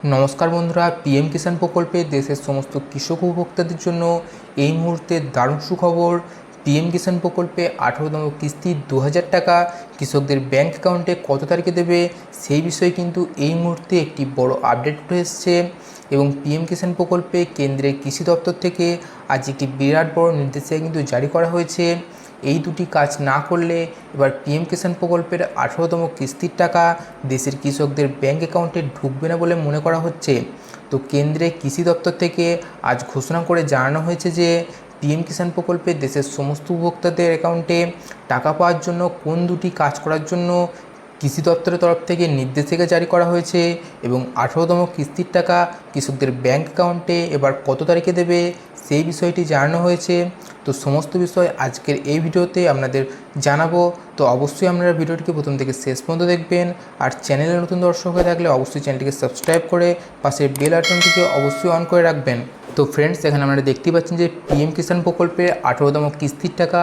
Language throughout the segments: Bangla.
নমস্কার বন্ধুরা পিএম কিষাণ প্রকল্পে দেশের সমস্ত কৃষক উপভোক্তাদের জন্য এই মুহূর্তে দারুণ সুখবর। পিএম কিষাণ প্রকল্পে আঠারোতম কিস্তি দু হাজার টাকা। কৃষকদের ব্যাংক অ্যাকাউন্টে কত তারিখে দেবে, সেই বিষয়ে কিন্তু এই মুহূর্তে একটি বড় আপডেট উঠে এসছে। এবং পিএম কিষাণ প্রকল্পে কেন্দ্রের কৃষি দপ্তর থেকে আজ একটি বিরাট বড় নির্দেশিকা কিন্তু জারি করা হয়েছে। এই দুটি কাজ না করলে এবার পিএম কিষাণ প্রকল্পের আঠারোতম কিস্তির টাকা দেশের কৃষকদের ব্যাঙ্ক অ্যাকাউন্টে ঢুকবে না বলে মনে করা হচ্ছে। তো কেন্দ্রে কৃষি দপ্তর থেকে আজ ঘোষণা করে জানানো হয়েছে যে পিএম কিষাণ প্রকল্পে দেশের সমস্ত উপভোক্তাদের অ্যাকাউন্টে টাকা পাওয়ার জন্য কোন দুটি কাজ করার জন্য কৃষি দপ্তরের তরফ থেকে নির্দেশিকা জারি করা হয়েছে এবং আঠারোতম কিস্তির টাকা কৃষকদের ব্যাংক অ্যাকাউন্টে এবার কত তারিখে দেবে সেই বিষয়টি জানানো হয়েছে। তো সমস্ত বিষয় আজকের এই ভিডিওতে আপনাদের জানাব। তো অবশ্যই আপনারা ভিডিওটিকে প্রথম থেকে শেষ পর্যন্ত দেখবেন। আর চ্যানেলে নতুন দর্শক হয়ে থাকলে অবশ্যই চ্যানেলটিকে সাবস্ক্রাইব করে পাশের বেল আইকনটিকে অবশ্যই অন করে রাখবেন। তো ফ্রেন্ডস এখানে আপনারা দেখতে পাচ্ছেন যে পিএম কিষাণ প্রকল্পে আঠারোতম কিস্তির টাকা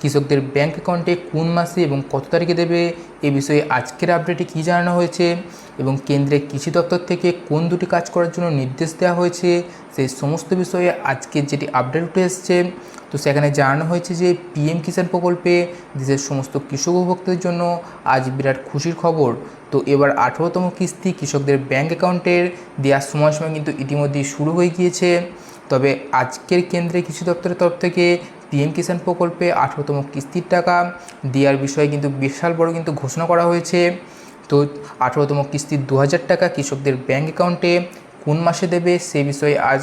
কৃষকদের ব্যাঙ্ক অ্যাকাউন্টে কোন মাসে এবং কত তারিখে দেবে? এ বিষয়ে আজকের আপডেটে কী জানানো হয়েছে? এবং কেন্দ্রের কৃষি দপ্তর থেকে কোন দুটি কাজ করার জন্য নির্দেশ দেওয়া হয়েছে, সেই সমস্ত বিষয়ে আজকের যেটি আপডেট উঠে এসছে, তো সেখানে জানানো হয়েছে যে পিএম কিষাণ প্রকল্পে দেশের সমস্ত কৃষক উপভোক্তাদের জন্য আজ বিরাট খুশির খবর। তো এবার আঠেরোতম কিস্তি কৃষকদের ব্যাংক অ্যাকাউন্টের দেওয়ার সময়সীমা কিন্তু ইতিমধ্যেই শুরু হয়ে গিয়েছে। তবে আজকের কেন্দ্রে কৃষি দপ্তরের তরফ থেকে পিএম কিষাণ প্রকল্পে আঠেরোতম কিস্তির টাকা দেওয়ার বিষয়ে কিন্তু বিশাল বড় কিন্তু ঘোষণা করা হয়েছে। তো আঠেরোতম কিস্তি দু হাজার টাকা কৃষকদের ব্যাঙ্ক অ্যাকাউন্টে কোন মাসে দেবে সে বিষয়ে আজ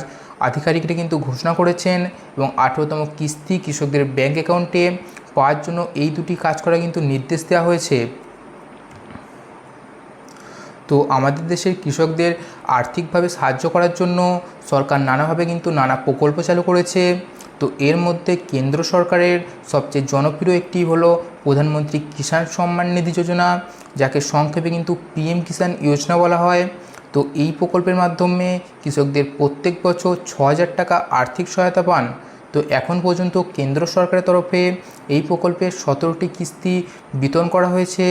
আধিকারিকরা কিন্তু ঘোষণা করেছেন এবং আঠেরোতম কিস্তি কৃষকদের ব্যাঙ্ক অ্যাকাউন্টে পাওয়ার জন্য এই দুটি কাজ করা কিন্তু নির্দেশ দেওয়া হয়েছে। তো আমাদের দেশের কৃষকদের আর্থিকভাবে সাহায্য করার জন্য সরকার নানাভাবে কিন্তু নানা প্রকল্প চালু করেছে। তো এর মধ্যে কেন্দ্র সরকারের সবচেয়ে জনপ্রিয় একটি হলো প্রধানমন্ত্রী কিষাণ সম্মান নিধি যোজনা, যাকে সংক্ষেপে কিন্তু পিএম কিষাণ যোজনা বলা হয়। তো এই প্রকল্পের মাধ্যমে কৃষকদের প্রত্যেক বছর ছ হাজার টাকা আর্থিক সহায়তা পান। তো এখন পর্যন্ত কেন্দ্র সরকারের তরফে এই প্রকল্পের সতেরোটি কিস্তি বিতরণ করা হয়েছে।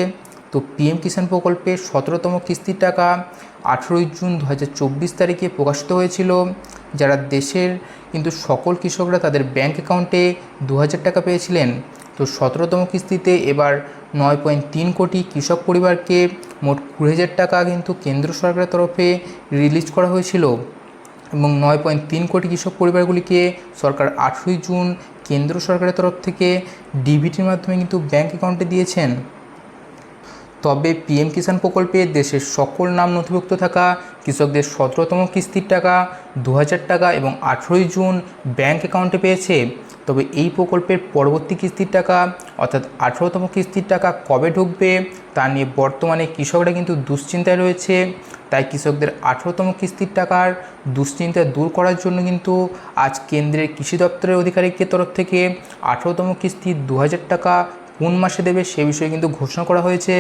তো পিএম কিষাণ প্রকল্পে সতেরোতম কিস্তির টাকা আঠেরোই জুন দু হাজার চব্বিশ তারিখে প্রকাশিত হয়েছিল, যারা দেশের কিন্তু সকল কৃষকরা তাদের ব্যাংক অ্যাকাউন্টে দু হাজার টাকা পেয়েছিলেন। তো সতেরোতম কিস্তিতে এবার নয় পয়েন্ট তিন কোটি কৃষক পরিবারকে মোট কুড়ি হাজার টাকা কিন্তু কেন্দ্র সরকারের তরফে রিলিজ করা হয়েছিল এবং নয় পয়েন্ট তিন কোটি কৃষক পরিবারগুলিকে সরকার আঠেরোই জুন কেন্দ্র সরকারের তরফ থেকে ডিবিটির মাধ্যমে কিন্তু ব্যাংক অ্যাকাউন্টে দিয়েছেন। তবে পিএম কিষাণ প্রকল্পে দেশের সকল নাম নথিভুক্ত থাকা, কৃষকদের সতেরোতম কিস্তির টাকা দু হাজার টাকা এবং আঠেরোই জুন ব্যাংক অ্যাকাউন্টে পেয়েছে। তবে এই প্রকল্পের পরবর্তী কিস্তির টাকা, অর্থাৎ আঠেরোতম কিস্তির টাকা কবে ঢুকবে, তা নিয়ে বর্তমানে কৃষকরা কিন্তু দুশ্চিন্তায় রয়েছে। তাই কৃষকদের আঠেরোতম কিস্তির টাকার দুশ্চিন্তা দূর করার জন্য কিন্তু আজ কেন্দ্রের কৃষি দপ্তরের আধিকারিকের তরফ থেকে আঠেরোতম কিস্তি দু হাজার টাকা কোন মাসে দেবে সে বিষয়ে কিন্তু ঘোষণা করা হয়েছে।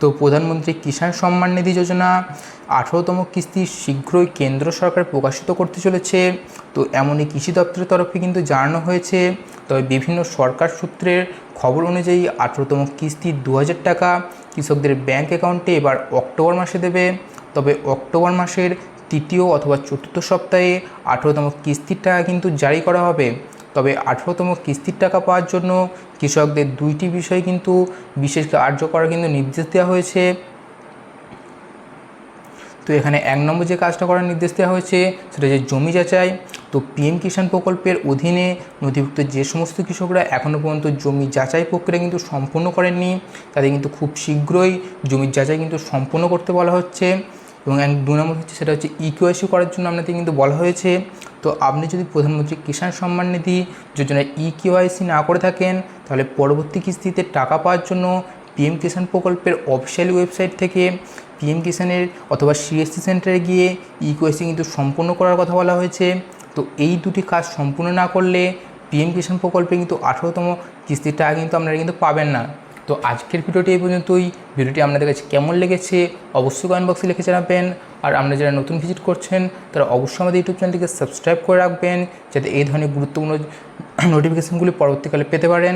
তো প্রধানমন্ত্রী কিষাণ সম্মান নিধি যোজনা আঠেরোতম কিস্তি শীঘ্রই কেন্দ্র সরকার প্রকাশিত করতে চলেছে। তো এমনই কৃষি দপ্তরের তরফে কিন্তু জানানো হয়েছে। তবে বিভিন্ন সরকার সূত্রের খবর অনুযায়ী আঠেরোতম কিস্তি দু হাজার টাকা কৃষকদের ব্যাংক অ্যাকাউন্টে এবার অক্টোবর মাসে দেবে। তবে অক্টোবর মাসের তৃতীয় অথবা চতুর্থ সপ্তাহে আঠেরোতম কিস্তির টাকা কিন্তু জারি করা হবে। তবে আঠেরোতম কিস্তির টাকা পাওয়ার জন্য কৃষকদের দুইটি বিষয় কিন্তু বিশেষ কার্য করার কিন্তু নির্দেশ দেওয়া হয়েছে। তো এখানে এক নম্বর যে কাজটা করার নির্দেশ দেওয়া হয়েছে, সেটা হচ্ছে জমি যাচাই। তো পিএম কিষাণ প্রকল্পের অধীনে নথিভুক্ত যে সমস্ত কৃষকরা এখনও পর্যন্ত জমি যাচাই প্রক্রিয়া কিন্তু সম্পূর্ণ করেননি, তাদের কিন্তু খুব শীঘ্রই জমির যাচাই কিন্তু সম্পূর্ণ করতে বলা হচ্ছে। এবং এক দু নম্বর হচ্ছে, সেটা হচ্ছে ইকিওয়াইসি করার জন্য আপনাদের কিন্তু বলা হয়েছে। তো আপনি যদি প্রধানমন্ত্রী কিষাণ সম্মান নিধি যোজনায় ই কেওয়াইসি না করে থাকেন, তাহলে পরবর্তী কিস্তিতে টাকা পাওয়ার জন্য পিএম কিষাণ প্রকল্পের অফিসিয়ালি ওয়েবসাইট থেকে পিএম কিষাণের অথবা সিএসসি সেন্টারে গিয়ে ইকিওয়াইসি কিন্তু সম্পূর্ণ করার কথা বলা হয়েছে। তো এই দুটি কাজ সম্পূর্ণ না করলে পিএম কিষাণ প্রকল্পে কিন্তু আঠেরোতম কিস্তির টাকা কিন্তু আপনারা কিন্তু পাবেন না। তো আজকের ভিডিওটি এই পর্যন্তই। ভিডিওটি আপনাদের কাছে কেমন লেগেছে অবশ্যই কমেন্ট বক্সে লিখে জানাবেন। আর আপনারা যারা নতুন ভিজিট করছেন, তারা অবশ্যই আমাদের ইউটিউব চ্যানেলটিকে সাবস্ক্রাইব করে রাখবেন, যাতে এই ধরনের গুরুত্বপূর্ণ নোটিফিকেশানগুলি পরবর্তীকালে পেতে পারেন।